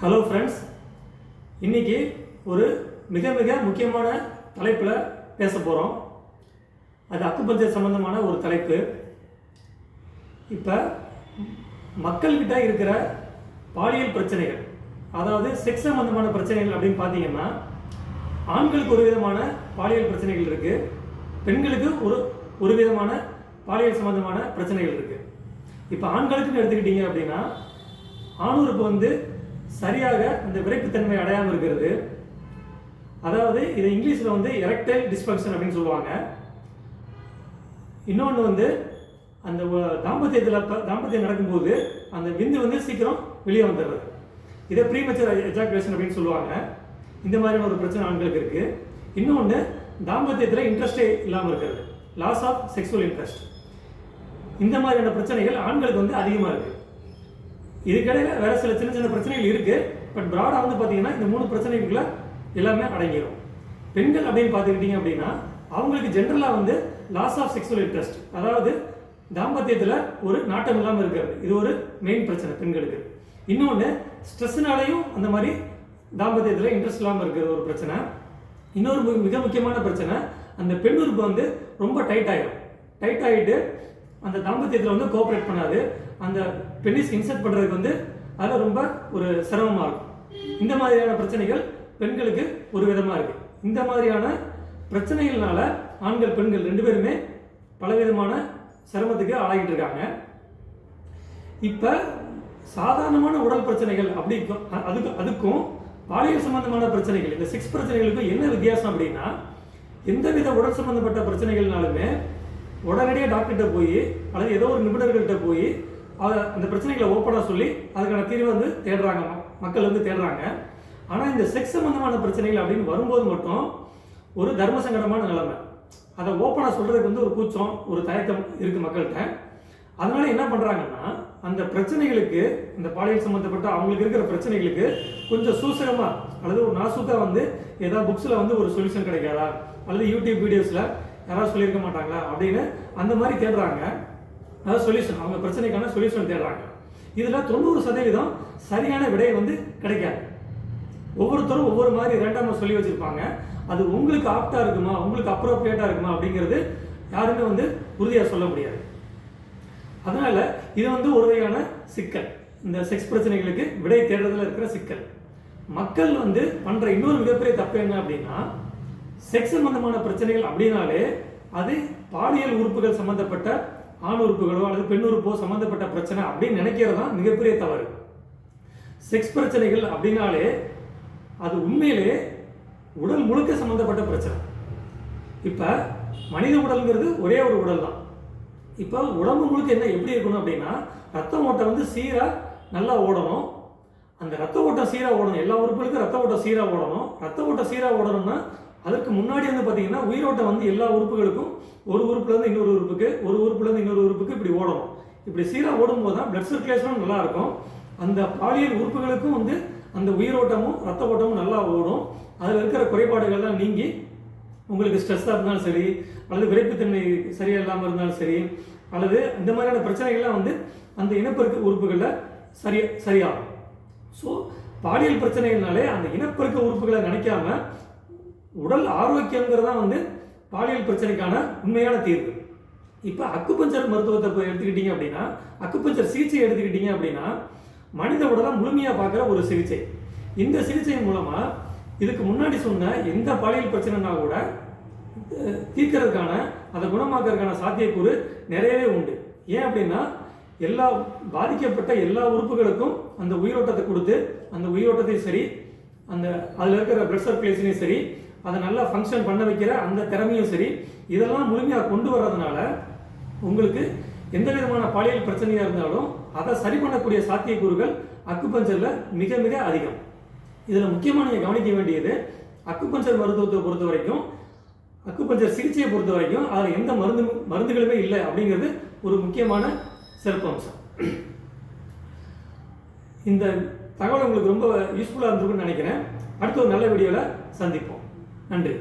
Hello friends இன்னைக்கு ஒரு மிக மிக முக்கியமான தலைப்பில் பேச போகிறோம் அது அக்குபஞ்சர் சம்மந்தமான ஒரு தலைப்பு. இப்போ மக்கள்கிட்ட இருக்கிற பாலியல் பிரச்சனைகள் அதாவது செக்ஸ் சம்மந்தமான பிரச்சனைகள் அப்படின்னு பார்த்தீங்கன்னா ஆண்களுக்கு ஒரு விதமான பாலியல் பிரச்சனைகள் இருக்குது பெண்களுக்கு ஒரு ஒரு விதமான பாலியல் சம்மந்தமான பிரச்சனைகள் இருக்குது இப்போ ஆண்களுக்குன்னு எடுத்துக்கிட்டீங்க அப்படின்னா ஆணுறுப்பு வந்து சரியாக அந்த விரைப்புத்தன்மை அடையாமல் இருக்கிறது. அதாவது இதை இங்கிலீஷில் வந்து எரக்டைல் டிஸ்பங்ஷன் அப்படின்னு சொல்லுவாங்க. இன்னொன்று வந்து அந்த தாம்பத்தியத்தில் தாம்பத்தியம் நடக்கும்போது அந்த விந்து வந்து சீக்கிரம் வெளியே வந்துடுறது. இதை ப்ரீமெச்சர் எஜாகுலேஷன் அப்படின்னு சொல்லுவாங்க. இந்த மாதிரியான ஒரு பிரச்சனை ஆண்களுக்கு இருக்குது இன்னொன்று தாம்பத்தியத்தில் இன்ட்ரெஸ்டே இல்லாமல் இருக்கிறது. லாஸ் ஆஃப் செக்ஸுவல் இன்ட்ரெஸ்ட் இந்த மாதிரியான பிரச்சனைகள் ஆண்களுக்கு வந்து அதிகமாக இருக்குது இதுக்கிடையில் வேற சில சின்ன சின்ன பிரச்சனைகள் இருக்குது பட் ப்ராடாக வந்து பார்த்தீங்கன்னா இந்த மூணு பிரச்சனைக்குள்ளே எல்லாமே அடங்கிடும் பெண்கள் அப்படின்னு பார்த்துக்கிட்டீங்க அப்படின்னா அவங்களுக்கு ஜென்ரலாக வந்து லாஸ் ஆஃப் செக்ஸுவல் இன்ட்ரெஸ்ட் அதாவது தாம்பத்தியத்தில் ஒரு நாட்டம் இல்லாமல் இருக்கிறது. இது ஒரு மெயின் பிரச்சனை பெண்களுக்கு. இன்னொன்று ஸ்ட்ரெஸ்னாலையும் அந்த மாதிரி தாம்பத்தியத்தில் இன்ட்ரெஸ்ட் இல்லாமல் இருக்கிறது ஒரு பிரச்சனை. இன்னொரு மிக முக்கியமான பிரச்சனை அந்த பெண் உறுப்பு வந்து ரொம்ப டைட் ஆகிடும் டைட் ஆகிட்டு அந்த தாம்பத்தியத்தில் வந்து கோஆப்ரேட் பண்ணாது. அந்த பெண்ணிஸ் இன்செர்ட் பண்ணுறதுக்கு வந்து அதில் ரொம்ப ஒரு சிரமமாக இருக்கும். இந்த மாதிரியான பிரச்சனைகள் பெண்களுக்கு ஒரு விதமாக இருக்குது இந்த மாதிரியான பிரச்சனைகள்னால ஆண்கள் பெண்கள் ரெண்டு பேருமே பலவிதமான சிரமத்துக்கு ஆளாகிட்டு இருக்காங்க. இப்போ சாதாரணமான உடல் பிரச்சனைகள் அப்படி அதுக்கு அதுக்கும் பாலியல் சம்பந்தமான பிரச்சனைகள் இந்த செக்ஸ் பிரச்சனைகளுக்கும் என்ன வித்தியாசம் அப்படின்னா எந்தவித உடல் சம்பந்தப்பட்ட பிரச்சனைகள்னாலுமே உடனடியாக டாக்டர்கிட்ட போய் அல்லது ஏதோ ஒரு நிபுணர்கள்ட்ட போய் அதை அந்த பிரச்சனைகளை ஓப்பனாக சொல்லி அதுக்கான தீர்வு வந்து தேடுறாங்க ம- மக்கள் வந்து தேடுறாங்க. ஆனால் இந்த செக்ஸ் சம்பந்தமான பிரச்சனைகள் அப்படின்னு வரும்போது மட்டும் ஒரு தர்ம சங்கடமான நிலைமை. அதை ஓப்பனாக சொல்கிறதுக்கு வந்து ஒரு கூச்சம் ஒரு தயக்கம் இருக்குது மக்கள்கிட்ட. அதனால என்ன பண்ணுறாங்கன்னா அந்த பிரச்சனைகளுக்கு இந்த பாலியல் சம்மந்தப்பட்ட அவங்களுக்கு இருக்கிற பிரச்சனைகளுக்கு கொஞ்சம் சூசகமாக அல்லது ஒரு நாசூக்காக வந்து ஏதாவது புக்ஸில் வந்து ஒரு சொல்யூஷன் கிடைக்காதா? அல்லது யூடியூப் வீடியோஸில் யாராவது சொல்லியிருக்க மாட்டாங்களா அப்படின்னு அந்த மாதிரி தேடுறாங்க. அதாவது சொல்யூஷன் அவங்க பிரச்சனைக்கான சொல்யூஷன் தேடுறாங்க. இதில் தொண்ணூறு சதவீதம் சரியான விடை வந்து கிடைக்காது. ஒவ்வொருத்தரும் ஒவ்வொரு மாதிரி ரேண்டமாக சொல்லி வச்சுருப்பாங்க. அது உங்களுக்கு ஆப்டாக இருக்குமா உங்களுக்கு அப்ரோப்ரியேட்டாக இருக்குமா அப்படிங்கிறது யாருமே வந்து உறுதியாக சொல்ல முடியாது. அதனால் இது வந்து ஒரு வகையான சிக்கல். இந்த செக்ஸ் பிரச்சனைகளுக்கு விடை தேடுறதுல இருக்கிற சிக்கல். மக்கள் வந்து பண்ணுற இன்னொரு மிகப்பெரிய தப்பு என்ன அப்படின்னா செக்ஸ் சம்பந்தமான பிரச்சனைகள் அப்படின்னாலே அது பாலியல் உறுப்புகள் சம்பந்தப்பட்ட ஆண் உறுப்புகளோ அல்லது பெண் உறுப்போ சம்பந்தப்பட்ட பிரச்சனை அப்படின்னு நினைக்கிறது தான் மிகப்பெரிய தவறு. செக்ஸ் பிரச்சனைகள் அப்படின்னாலே அது உண்மையிலே உடல் முழுக்க சம்பந்தப்பட்ட பிரச்சனை. இப்போ மனித உடல்ங்கிறது ஒரே ஒரு உடல் தான் இப்போ உடம்பு முழுக்க என்ன எப்படி இருக்கணும் அப்படின்னா ரத்த ஓட்டம் வந்து சீராக நல்லா ஓடணும். அந்த ரத்த ஓட்டம் சீராக ஓடணும் எல்லா உறுப்புகளுக்கும் ரத்த ஓட்டம் சீராக ஓடணும். ரத்த ஓட்டம் சீராக ஓடணும்னா அதற்கு முன்னாடி வந்து பார்த்தீங்கன்னா உயிரோட்டம் வந்து எல்லா உறுப்புகளுக்கும் ஒரு உறுப்புலேருந்து இன்னொரு உறுப்புக்கு ஒரு உறுப்புலேருந்து இன்னொரு உறுப்புக்கு இப்படி ஓடணும். இப்படி சீராக ஓடும்போது தான் பிளட் சர்க்குலேஷனும் நல்லா இருக்கும். அந்த பாலியல் உறுப்புகளுக்கும் வந்து அந்த உயிரோட்டமும் ரத்த ஓட்டமும் நல்லா ஓடும். அதில் இருக்கிற குறைபாடுகள்லாம் நீங்கி உங்களுக்கு ஸ்ட்ரெஸ்ஸாக இருந்தாலும் சரி அல்லது விரைப்புத்தன்மை சரியாக இல்லாமல் இருந்தாலும் சரி அல்லது இந்த மாதிரியான பிரச்சனைகள்லாம் வந்து அந்த இனப்பெருக்க உறுப்புகளில் சரி சரியாகும். ஸோ பாலியல் பிரச்சனைகள்னாலே அந்த இனப்பெருக்க உறுப்புகளை நினைக்காம உடல் ஆரோக்கியங்கிறது தான் வந்து பாலியல் பிரச்சனைக்கான உண்மையான தீர்வு. இப்போ அக்குப்பஞ்சர் மருத்துவத்தை போய் எடுத்துக்கிட்டீங்க அப்படின்னா அக்குப்பஞ்சர் சிகிச்சை எடுத்துக்கிட்டீங்க அப்படின்னா மனித உடலை முழுமையாக பார்க்குற ஒரு சிகிச்சை. இந்த சிகிச்சை மூலமாக இதுக்கு முன்னாடி சொன்ன எந்த பாலியல் பிரச்சனைனா கூட அஹ், தீர்க்கறதுக்கான அதை குணமாக்குறதுக்கான சாத்தியக்கூறு நிறையவே உண்டு. ஏன் அப்படின்னா எல்லா பாதிக்கப்பட்ட எல்லா உறுப்புகளுக்கும் அந்த உயிரோட்டத்தை கொடுத்து அந்த உயிரோட்டத்தையும் சரி அந்த அதில் இருக்கிற பிளட் சர்க்குலேஷனையும் சரி அதை நல்லா ஃபங்க்ஷன் பண்ண வைக்கிற அந்த திறமையும் சரி. இதெல்லாம் முழுமையாக கொண்டு வர்றதுனால உங்களுக்கு எந்த விதமான பாலியல் பிரச்சனையாக இருந்தாலும் அதை சரி பண்ணக்கூடிய சாத்தியக்கூறுகள் அக்குபஞ்சரில் மிக மிக அதிகம். இதில் முக்கியமாக நீங்கள் கவனிக்க வேண்டியது அக்குபஞ்சர் மருத்துவத்தை பொறுத்த வரைக்கும் அக்குபஞ்சர் சிகிச்சையை பொறுத்த வரைக்கும் அதில் எந்த மருந்து மருந்துகளுமே இல்லை அப்படிங்கிறது ஒரு முக்கியமான சிறப்பம்சம். இந்த தகவல் உங்களுக்கு ரொம்ப யூஸ்ஃபுல்லாக இருந்திருக்குன்னு நினைக்கிறேன். அடுத்த ஒரு நல்ல வீடியோவில் சந்திப்போம். நன்றி